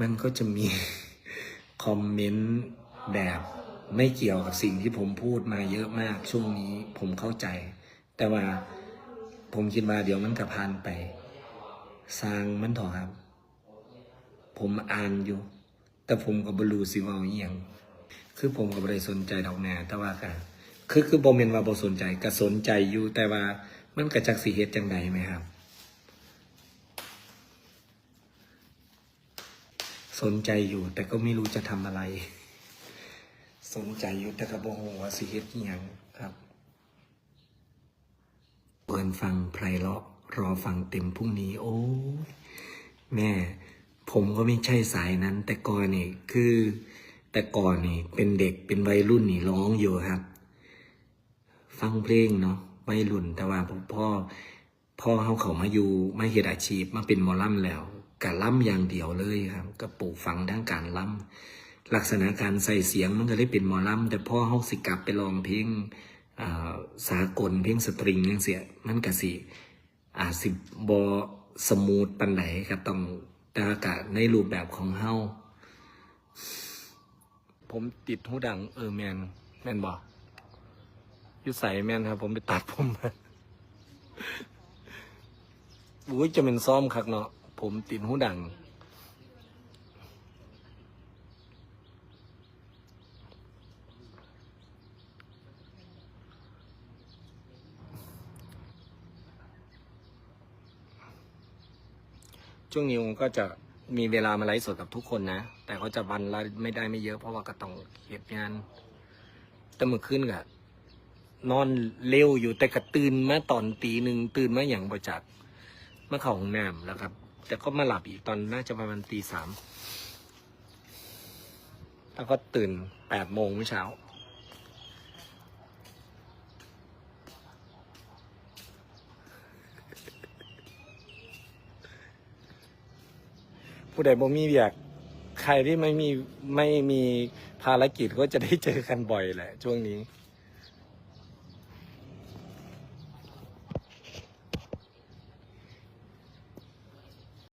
มันก็จะมีคอมเมนต์แบบไม่เกี่ยวกับสิ่งที่ผมพูดมาเยอะมากช่วงนี้ผมเข้าใจ แต่ว่าผมคิดว่าเดี๋ยวมันก็ผ่านไป สร้างมันถอครับ ผมอ่านอยู่ แต่ผมก็บรู้สิเว่าอหย่างคือผมก็บ่ได้สนใจดอกแน่แต่ว่าก็คือคือบ่แม่นว่าบ่สนใจก็สนใจอยู่แต่ว่ามันก็จักสิเฮ็ดจังไดไหมครับ สนใจอยู่แต่ก็ไม่รู้จะทำอะไร สนใจอยู่แต่ก็บ่ฮู้ว่าสิเฮ็ดอิหยังครับเปิดฟังไพเราะรอฟังเต็มพรุ่งนี้ โอ้ยแม่ ผมก็ไม่ใช่สายนั้น แต่ก่อนนี่คือ แต่ก่อนนี่เป็นเด็กเป็นวัยรุ่นนี่ร้องอยู่ครับ ฟังเพลงเนาะวัยรุ่นแต่ว่าพ่อพ่อเขาเขามาอยู่มาเฮ็ดอาชีพมาเป็นหมอลำแล้ว กะล่ำอย่างเดียวเลยครับก็ปลูกฝังด้านการล่ำลักษณะการใส่เสียงมันก็เลยเป็นหมอลำแต่พ่อเขาสิกลับไปลองเพลงสากลเพลงสตริงจังเสียมันก็สิอาจสิบอสมูทปันไหนก็ต้องแต่ากาศในรูปแบบของเฮาผมติดหูดังเออแมนแมนบอกอยู่ใส่แมนครับ ผมไปตัดผมมาอุ้ยจะเป็นซ้อมคักเนาะ ผมติดหูดัง ช่วงนี้ผมก็จะมีเวลามาไลฟ์สดกับทุกคนนะ แต่ก็จะวันละไม่ได้ไม่เยอะเพราะว่าก็ต้องเหตุงานแต่เมื่อคืนก็นอนเร็วอยู่แต่ก็ตื่นมาตอนตีหนึ่งตื่นมาอย่างประจักมาเข้าห้องน้ำแล้วครับ แต่ก็มาหลับอีกตอนน่าจะประมาณตีสามแล้วก็ตื่นแปดโมงเมื่อเช้า ผู้ใดบ่มีเวียกใครที่ไม่มีไม่มีภารกิจก็จะได้เจอกันบ่อยแหละช่วงนี้